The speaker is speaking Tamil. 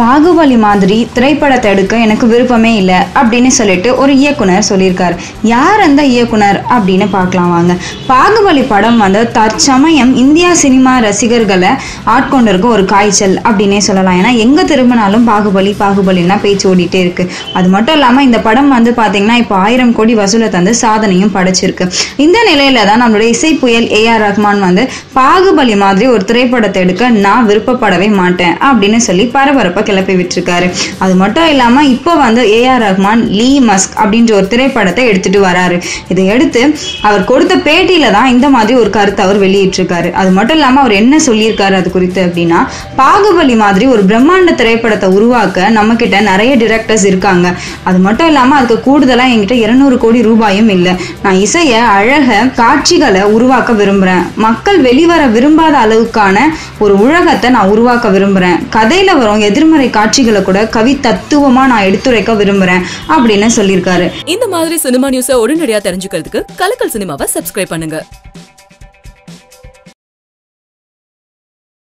பாகுபலி மாதிரி திரைப்படத்தை எடுக்க எனக்கு விருப்பமே இல்லை அப்படின்னு சொல்லிட்டு ஒரு இயக்குனர் சொல்லியிருக்காரு. யார் அந்த இயக்குனர் அப்படின்னு பார்க்கலாம் வாங்க. பாகுபலி படம் வந்து தற்சமயம் இந்தியா சினிமா ரசிகர்களை ஆட்கொண்டிருக்க ஒரு காய்ச்சல் அப்படின்னே சொல்லலாம். ஏன்னா எங்கே திரும்பினாலும் பாகுபலி பாகுபலின்னா பேச்சு ஓடிட்டே இருக்கு. அது மட்டும் இல்லாமல் இந்த படம் வந்து பார்த்தீங்கன்னா இப்போ ஆயிரம் கோடி வசூலை தந்து சாதனையும் படைச்சிருக்கு. இந்த நிலையில தான் நம்மளுடைய இசை புயல் ஏஆர் ரஹ்மான் வந்து பாகுபலி மாதிரி ஒரு திரைப்படத்தை எடுக்க நான் விருப்பப்படவே மாட்டேன் அப்படின்னு சொல்லி பரபரப்பை கிளப்பி விட்டுருக்காரு. அது மட்டும் இல்லாமல் இப்போ வந்து ஏஆர் ரஹ்மான் லீ மஸ்க் அப்படின்ற ஒரு திரைப்படத்தை எடுத்துட்டு வராரு. இதை எடுத்து அவர் கொடுத்த பேட்டியில தான் இந்த மாதிரி ஒரு கருத்தை அவர் வெளியிட்டிருக்காரு. அது மட்டும் இல்லாமல் அவர் என்ன சொல்லியிருக்காரு அது குறித்து அப்படின்னா பாகுபலி மாதிரி ஒரு பிரம்மாண்ட திரைப்படத்தை உருவாக்க நம்ம கிட்ட நிறைய டிரெக்டர்ஸ் இருக்காங்க. அது மட்டும் இல்லாமல் அதுக்கு கூடுதலாக என்கிட்ட இருநூறு கோடி ரூபாயும் இல்லை. நான் இசையை அழக காட்சிகளை உருவாக்க விரும்புகிறேன் மக்கள் வெளிவர விரும்பாத அளவுக்கான ஒரு உலகத்தை நான் உருவாக்க விரும்புகிறேன் கதையில் வரும் எதிர்மறை காட்சிகளை கூட கவி தத்துவமா நான் எடுத்துரைக்க விரும்புறேன் அப்படின்னு சொல்லியிருக்காரு. இந்த மாதிரி சினிமா நியூஸ உடனடியா தெரிஞ்சுக்கிறதுக்கு கலக்கல் சினிமாவை சப்ஸ்கிரைப் பண்ணுங்க.